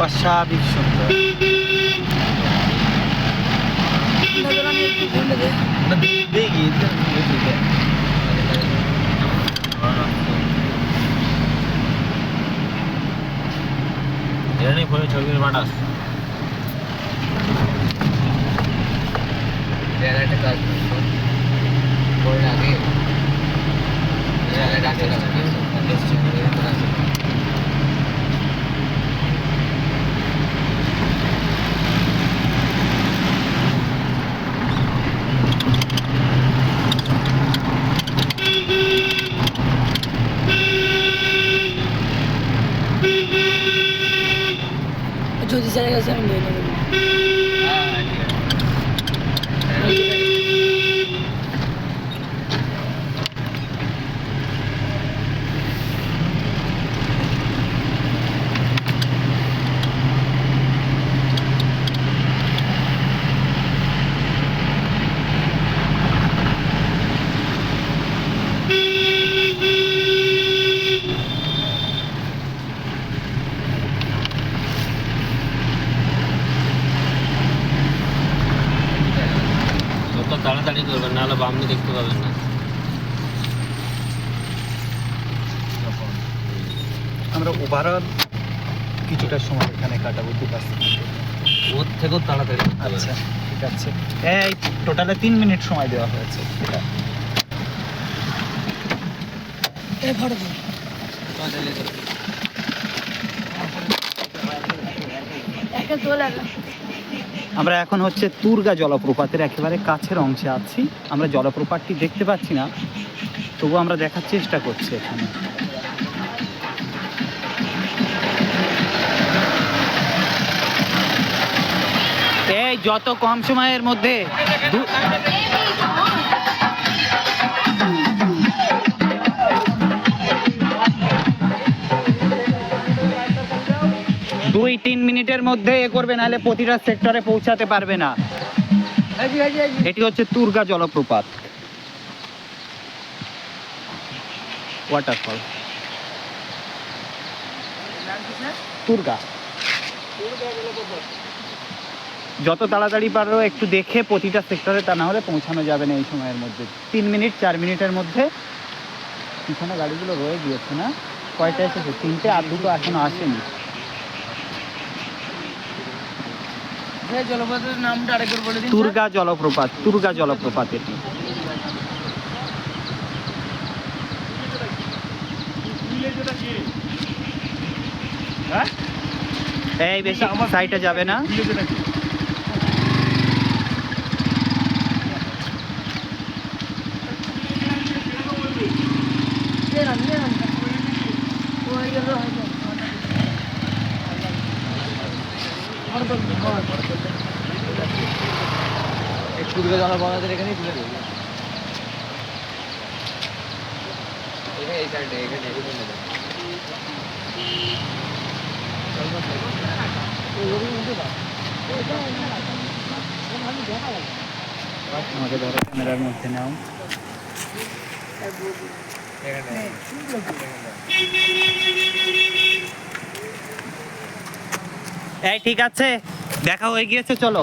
অস্বাভাবিক সুন্দর নজর আমি একটু ঘুরলে দে ওটা দেখি এটা নিয়ে ফোনে ছবি পাঠাস একটা কাজ José José Mineiro. তাড়াতাড়ি করবেন নাহলে বামনি দেখতে পাবেন না। আমরা ওভারঅল কিছুটা সময় এখানে কাটাবো দু পাঁচ ওর থেকেও তাড়াতাড়ি। আচ্ছা ঠিক আছে। এই টোটালে তিন মিনিট সময় দেওয়া হয়েছে। এটা একটা তোলা আমরা এখন হচ্ছে তুর্গা জলপ্রপাতের একেবারে কাছের অংশে আছি আমরা জলপ্রপাতটি দেখতে পাচ্ছি না তবু আমরা দেখার চেষ্টা করছি এখানে এই যত কম সময়ের মধ্যে দুই, তিন মিনিটের মধ্যে এ করবে, নাহলে প্রতিটা সেক্টরে পৌঁছাতে পারবে না। এটি হচ্ছে তুর্গা জলপ্রপাত। ওয়াটারফল তুরগা যত তাড়াতাড়ি পারো, একটু দেখে প্রতিটা সেক্টরে তা না হলে পৌঁছানো যাবে না এই সময়ের মধ্যে। তিন মিনিট, চার মিনিটের মধ্যে পিছনে গাড়িগুলো রয়ে গিয়েছে না? কয়টা এসেছে? তিনটে, আর দুটো এখনও আসেনি। জলপথের নামটা আরেকবার বলে দিন তুরগা জলপ্রপাত তুরগা জলপ্রপাত এটি। এই বেশি সাইডে যাবে না। নিয়ে নাম একটু জল বানাতে এখানেই তুলে দেবো। এখানে এই সাইডে এখানে এখানে আমাকে ধরো ক্যামেরার মধ্যে নাও। এই, ঠিক আছে। দেখা হয়ে গিয়েছে, চলো।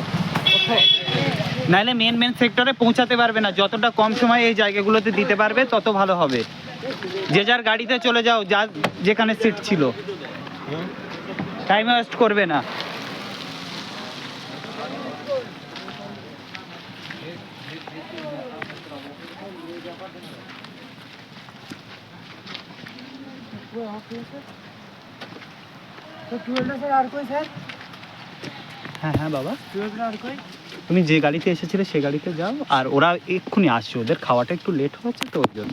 নাহলে মেন মেন সেক্টরে পৌঁছাতে পারবে না। যতটা কম সময়ে এই জায়গাগুলোতে দিতে পারবে, তত ভালো হবে। যে যার গাড়িতে চলে যাও যা যেখানে সিট ছিল। টাইম ওয়েস্ট করবে না। তো স্যার আর কই স্যার হ্যাঁ হ্যাঁ বাবা। তুমি যে গাড়িতে এসেছিলে সে গাড়িতে যাও আর ওরা এক্ষুনি আসছে ওদের খাওয়াটা একটু লেট হয়েছে তো ওই জন্য।